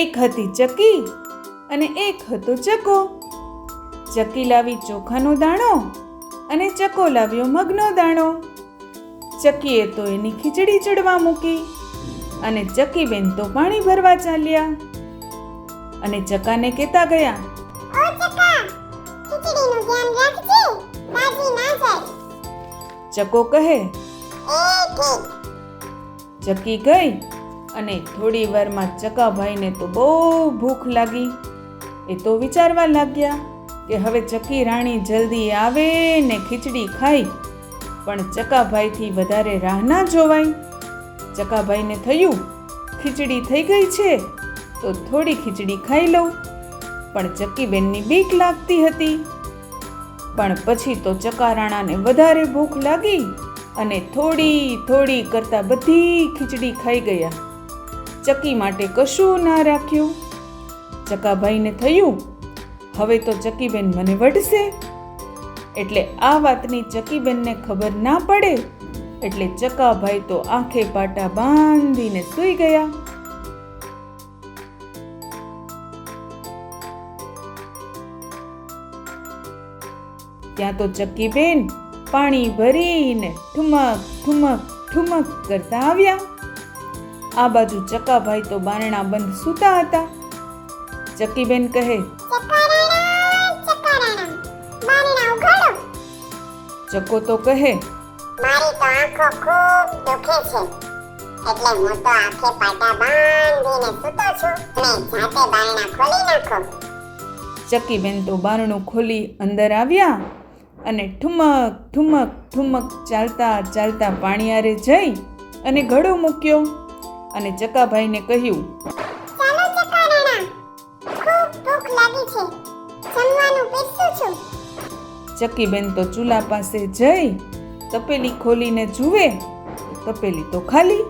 એક હતી ચકી અને એક હતો ચકો. ચકી લાવી ચોખાનો દાણો અને ચકો લાવ્યો મગનો દાણો. ચકીએ તો એની ખીચડી ચડવા મૂકી અને ચકીબેન તો પાણી ભરવા ચાલ્યા. અને ચકાને કહેતા ગયા ઓ ચકા ખીચડીનું ધ્યાન રાખજે બાજી ના જાય. ચકો કહે એ ઠીક. ચકી ગઈ અને થોડી વારમાં ચકાભાઈને તો બહુ ભૂખ લાગી. એ તો વિચારવા લાગ્યા કે હવે ચકી રાણી જલ્દી આવે ને ખીચડી ખાઈ. પણ ચકાભાઈથી વધારે રાહ ના જોવાય. ચકાભાઈને થયું, ખીચડી થઈ ગઈ છે, તો થોડી ખીચડી ખાઈ લઉં. પણ ચકીબેનની બીક લાગતી હતી. પણ પછી તો ચકારાણાને વધારે ભૂખ લાગી અને થોડી થોડી કરતાં બધી ખીચડી ખાઈ ગયા. ચકી માટે કશું ના રાખ્યું? ચકાભાઈને થયું, હવે તો ચકીબેન મને વઢશે. એટલે આ વાતની ચકીબેનને ખબર ના પડે, એટલે ચકાભાઈ તો આંખે પાટા બાંધીને સૂઈ ગયા. ત્યાં તો ચક્કીબેન પાણી ભરીને ઠુમક ઠુમક ઠુમક કરતા આવ્યા. આ બાજુ ચકાભાઈ તો બારણા બંધ સૂતા હતા. ચકીબેન કહે ચકો તો કહે મારી તો આંખો ખૂબ દુખે છે. એટલે હું તો આંખે પાટા બાંધીને સૂતો છું ને જાતે બારણા ખોલી નાખો. ચક્કીબેન તો બારણું ખોલી અંદર આવ્યા અને ઠુમક ઠુમક ઠુમક ચાલતા ચાલતા પાણીયારે જઈ અને ઘડો મૂક્યો. અને ચકાભાઈને કહ્યું ચાલો ચકારાણા ખૂબ ભૂખ લાગી છે. જમવાનું પીરસું છું. ચક્કીબેન તો ચૂલા પાસે જઈ તપેલી ખોલીને જુએ. તપેલી તો ખાલી.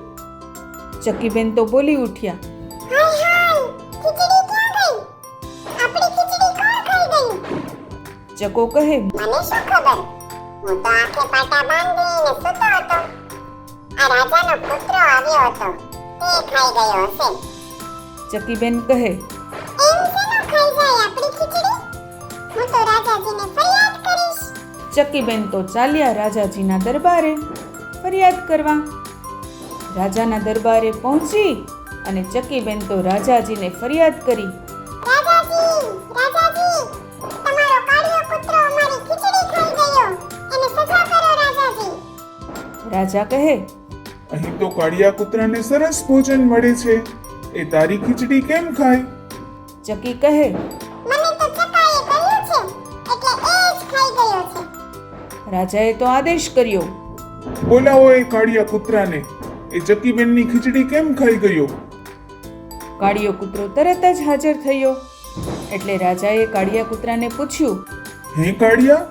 ચકીબેન તો બોલી ઉઠ્યા હાય હાય ખીચડી ક્યાં ગઈ? આપણી ખીચડી કોણ ખાઈ ગયું ચકો કહે મને શું ખબર? હું તો આંખે પાટા બાંધીને સૂતો હતો. આ રાજાનો પુત્ર આવ્યો હતો. તે ખાઈ ગયો હશે. ચકીબેન કહે. એમ શેનો ખાઈ જાય આપણી ખીચડી. હું તો રાજાજીને ફરિયાદ કરીશ. ચકીબેન તો ચાલ્યા રાજાજીના દરબારે ફરિયાદ કરવા. રાજાના દરબારે પહોંચી અને ચકીબેન તો રાજાજીને ફરિયાદ કરી. રાજાજી રાજાજી તમારો કાળિયો પુત્ર અમારી ખીચડી ખાઈ ગયો. એને સજા કરો રાજાજી. રાજા કહે અહીં તો કાળિયા કૂતરાને સરસ ભોજન મળે છે. એ તારી ખીચડી કેમ ખાય? ચકી કહે મને તો ચકાએ કહ્યું છે એટલે એ જ ખાઈ ગયો છે. રાજાએ તો આદેશ કર્યો. બોલાવો એ કાળિયા કૂતરાને એ ચકીબેનની ખીચડી કેમ ખાઈ ગયો? કાળિયો કૂતરો તરત જ હાજર થયો. એટલે રાજાએ કાળિયા કૂતરાને પૂછ્યું હે કાળિયા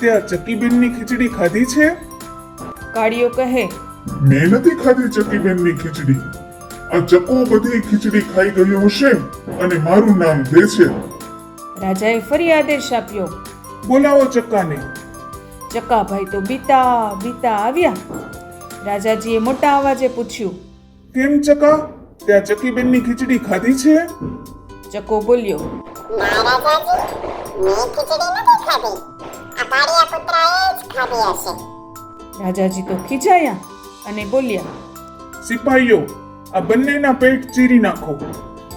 તે આ ચકીબેનની ખીચડી ખાધી છે? કાળિયો કહે મેં નથી ખાધી ચકીબેનની ખીચડી. આ ચકો બધી ખીચડી ખાઈ ગયો હશે અને મારું નામ દે છે. રાજાએ ફરી આદેશ આપ્યો. બોલાવો ચક્કાને ચક્કાભાઈ તો બીતા બીતા આવ્યા. રાજાજીએ મોટા અવાજે પૂછ્યું. કેમ ચકા? ત્યાં ચકીબેનની ખીચડી ખાધી છે? ચકો બોલ્યો. રાજાજી મેં ખીચડી નથી ખાધી. આ કાળિયા પુત્રએ જ ખાધી હશે. રાજાજી તો ખીજાયા. અને બોલ્યા સિપાહીઓ આ બંનેના પેટ ચીરી નાખો.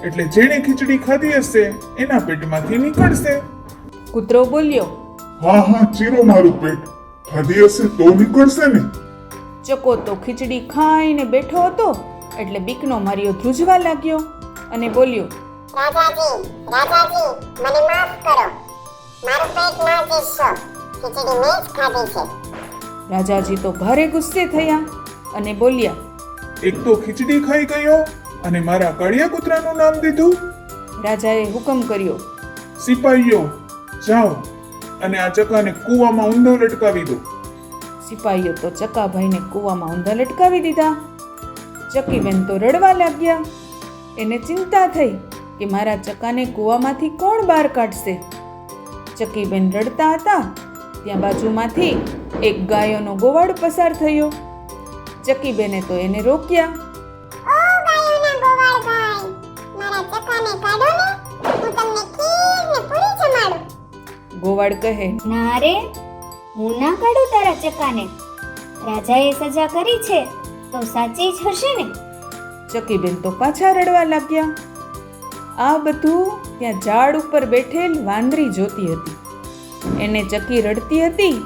એટલે જેણે ખીચડી ખાધી હશે એના પેટમાંથી નીકળશે. કૂતરો બોલ્યો હા હા ચીરો મારું પેટ. ખાધી હશે તો નીકળશે ને. ચકો તો ખીચડી ખાઈને બેઠો હતો એટલે બીકનો માર્યો ધ્રુજવા લાગ્યો અને બોલ્યો રાજાજી રાજાજી મને માફ કરો. મારું પેટ ના ચીરશો. ખીચડી મેં જ ખાધી છે. રાજાજી તો ભારે ગુસ્સે થયા. અને બોલ્યા એક તો ખીચડી ખાઈ ગયો અને મારા કાળિયા કૂતરાનું નામ દીધું. રાજાએ હુકમ કર્યો સિપાહીઓ જાઓ અને આ ચકાને કૂવામાં ઊંધો લટકાવી દો. સિપાહીઓ તો ચકાભાઈને કૂવામાં ઊંધા લટકાવી દીધા. ચકીબેન તો રડવા લાગ્યા. એને ચિંતા થઈ કે મારા ચકાને કૂવામાંથી કોણ બહાર કાઢશે? ચકીબેન રડતા હતા. ત્યાં બાજુમાંથી એક ગાયોનો ગોવાળ પસાર થયો. ચકીબેને તો એને રોક્યા. ગોવાળ કહે ના રે હું ના કાઢું તારા ચકાને. રાજાએ સજા કરી છે તો સાચી જ હશે ને? ચકીબેન તો પાછા રડવા લાગ્યા. આ બધું ત્યાં ઝાડ ઉપર બેઠેલ વાંદરી જોતી હતી. એને ચકી રડતી હતી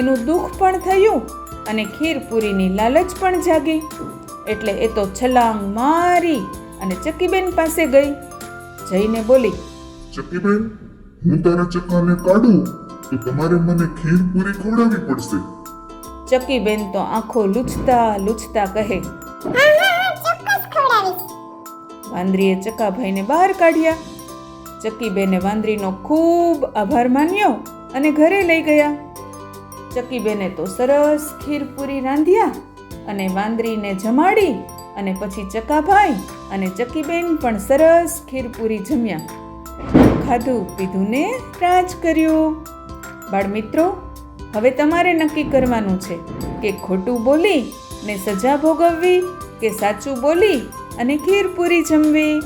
એનું દુઃખ પણ થયું. અને ખીરપુરીની લાલચ પણ જાગી. એટલે એ તો છલાંગ મારી અને ચકીબેન પાસે ગઈ. જઈને બોલી ચકીબેન હું તારા ચકાને કાઢું તો તમારે મને ખીરપુરી ખવડાવવી પડશે. ચકીબેન તો આંખો લૂછતા લૂછતા કહે વાંદરીએ ચકાભાઈને બહાર કાઢ્યા. ચકીબેને વાંદરીનો ખૂબ આભાર માન્યો અને ઘરે લઈ ગયા. ચકીબેને તો સરસ ખીરપૂરી રાંધ્યા અને વાંદરીને જમાડી અને પછી ચકાભાઈ અને ચકીબેન પણ સરસ ખીરપૂરી જમ્યા. ખાધું પીધું ને રાજ કર્યું. બાળમિત્રો, હવે તમારે નક્કી કરવાનું છે કે ખોટું બોલી ને સજા ભોગવવી કે સાચું બોલી અને ખીરપૂરી જમવી?